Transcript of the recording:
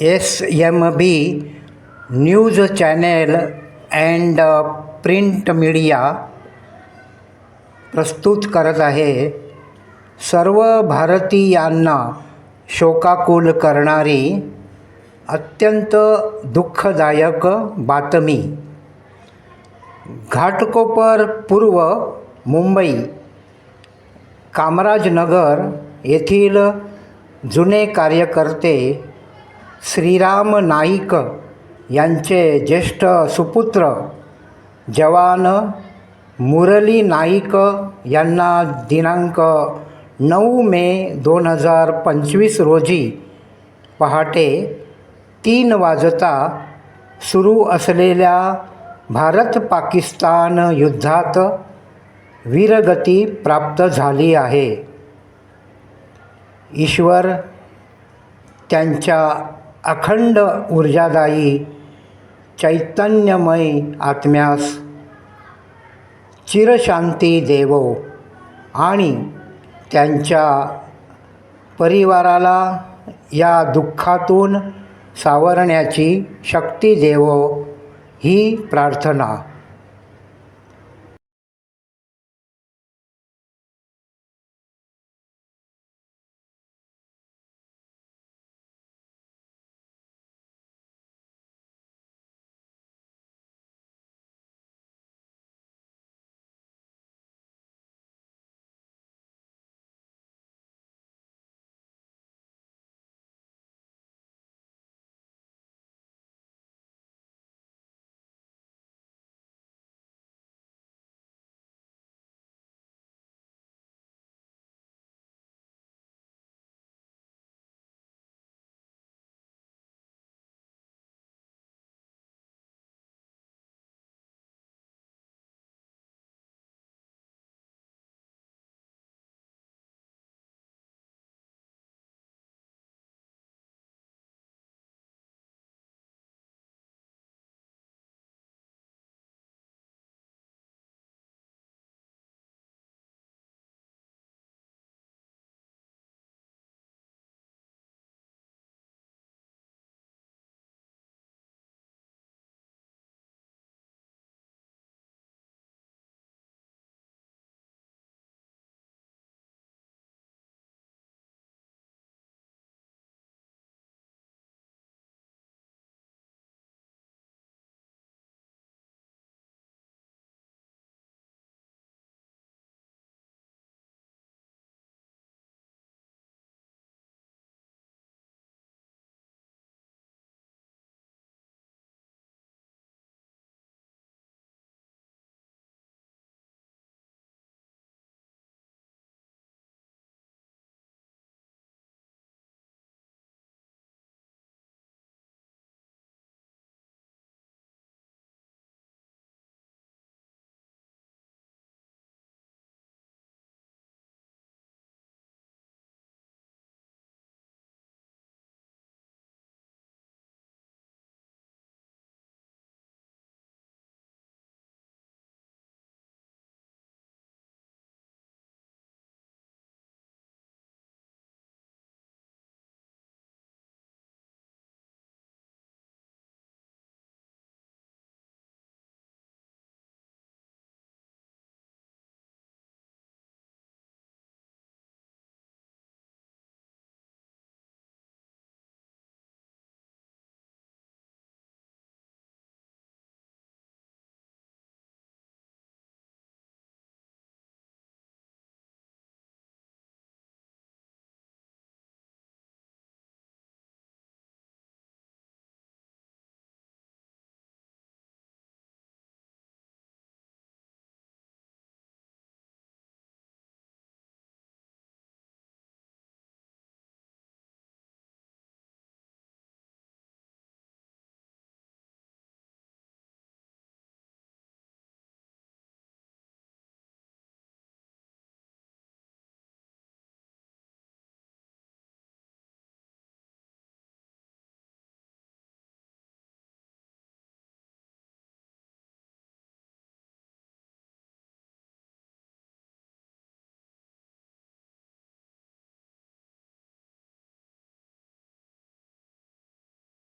S M B news channel and print media प्रस्तुत करत आहे. सर्व भारतीयांना शोकाकुल करणारी अत्यंत दुःखदायक बातमी. घाटकोपर पूर्व मुंबई कामराजनगर येथील जुने कार्यकर्ते श्रीराम नाईक यांचे ज्येष्ठ सुपुत्र जवान मुरली नाईक यांना दिनांक नऊ मे दोन हजार पंचवीस रोजी पहाटे तीन वाजता सुरू असलेल्या भारत पाकिस्तान युद्धात वीरगती प्राप्त झाली आहे. ईश्वर त्यांच्या अखंड ऊर्जादायी चैतन्यमय आत्म्यास चिरशांती देवो आणि त्यांच्या परिवाराला या दुःखातून सावरण्याची शक्ती देवो ही प्रार्थना.